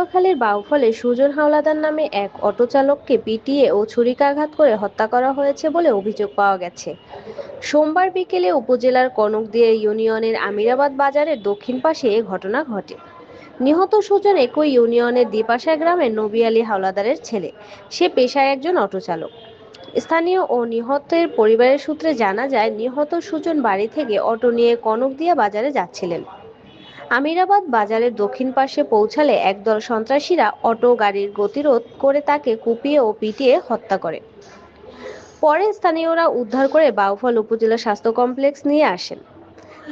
পটুয়াখালীর বাউফলে সুজন হাওলাদার নামে এক অটো চালককে পিটিয়ে ও ছুরিকাঘাত করে হত্যা করা হয়েছে বলে অভিযোগ পাওয়া গেছে। সোমবার বিকেলে উপজেলার কনকদিয়া ইউনিয়নের আমিরাবাদ বাজারের দক্ষিণ পাশে এ ঘটনা ঘটে। নিহত সুজন একই ইউনিয়নের দিপাশা গ্রামের নবী আলী হাওলাদারের ছেলে। সে পেশায় একজন অটো চালক স্থানীয় ও নিহতের পরিবারের সূত্রে জানা যায়, নিহত সুজন বাড়ি থেকে অটো নিয়ে কনকদিয়া বাজারে যাচ্ছিলেন। আমিরাবাদ বাজারের দক্ষিণ পাশে পৌঁছালে একদল সন্ত্রাসীরা অটো গাড়ির গতিরোধ করে তাকে কুপিয়ে ও পিটিয়ে হত্যা করে। পরে স্থানীয়রা উদ্ধার করে বাউফল উপজেলা স্বাস্থ্য কমপ্লেক্স নিয়ে আসেন।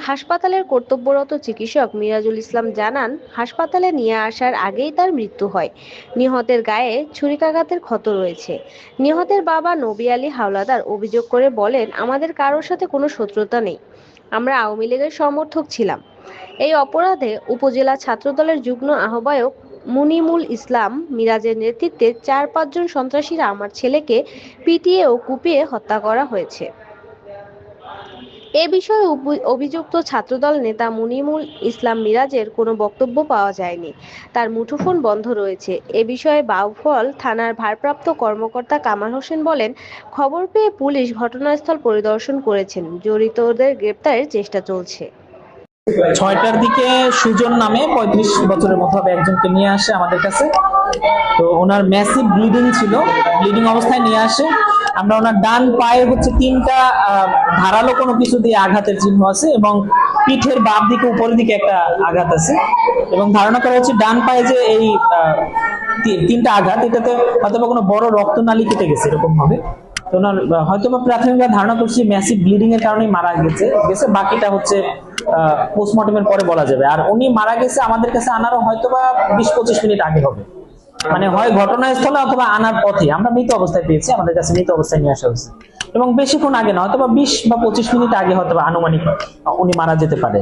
হাসপাতালের কর্তব্যরত চিকিৎসক মিরাজুল ইসলাম জানান, হাসপাতালে নিয়ে আসার আগেই তার মৃত্যু হয়। নিহতের গায়ে ছুরিকাঘাতের ক্ষত রয়েছে। নিহতের বাবা নবী আলী হাওলাদার অভিযোগ করে বলেন, আমাদের কারোর সাথে কোনো শত্রুতা নেই। আমরা আওয়ামী লীগের সমর্থক ছিলাম। এই অপরাধে উপজেলা ছাত্রদলের যুগ্ম আহ্বায়ক মুনিমুল ইসলাম মিরাজের নেতৃত্বে চার পাঁচজন সন্ত্রাসীরা আমার ছেলেকে পিটিয়ে ও কুপিয়ে হত্যা করা হয়েছে। এ বিষয়ে অভিযুক্ত ছাত্রদল নেতা মুনিমুল ইসলাম মিরাজের কোনো বক্তব্য পাওয়া যায়নি। তার মুঠোফোন বন্ধ রয়েছে। এ বিষয়ে বাউফল থানার ভারপ্রাপ্ত কর্মকর্তা কামাল হোসেন বলেন, খবর পেয়ে পুলিশ ঘটনাস্থল পরিদর্শন করেছেন। জড়িতদের গ্রেপ্তারের চেষ্টা চলছে। ছয়টার দিকে সুজন নামে পঁয়ত্রিশ বছরের মতো হবে একজনকে নিয়ে আসে আমাদের কাছে। তো ওনার ম্যাসিভ ব্লিডিং ছিল, ব্লিডিং অবস্থায় নিয়ে আসে। আমরা ওনার ডান পায়ে হচ্ছে তিনটা ধারালো কোনো কিছু দিয়ে আঘাতের চিহ্ন আছে এবং পিঠের বাম দিকে, উপরের দিকে একটা আঘাত আছে। এবং ধারণা করা হচ্ছে ডান পায়ে যে এই তিনটা আঘাত, এটাতে হয়তো কোনো বড় রক্তনালী কেটে গেছে এরকম ভাবে। ওনার হয়তো বা প্রাথমিকভাবে ধারণা করছি ম্যাসিভ ব্লিডিং এর কারণে মারা গেছে। গেছে, বাকিটা হচ্ছে পোস্টমর্টমের পরে বলা যাবে। আর উনি মারা গেছে আমাদের কাছে আনারও হয়তো বা বিশ পঁচিশ মিনিট আগে হবে। মানে হয় ঘটনাস্থলে অথবা আনার পথে। আমরা মৃত অবস্থায় পেয়েছি, আমাদের কাছে মৃত অবস্থায় নিয়ে আসা হয়েছে। এবং বেশিক্ষণ আগে না হয়তো বা বিশ বা পঁচিশ মিনিট আগে হয়তো আনুমানিক উনি মারা যেতে পারে।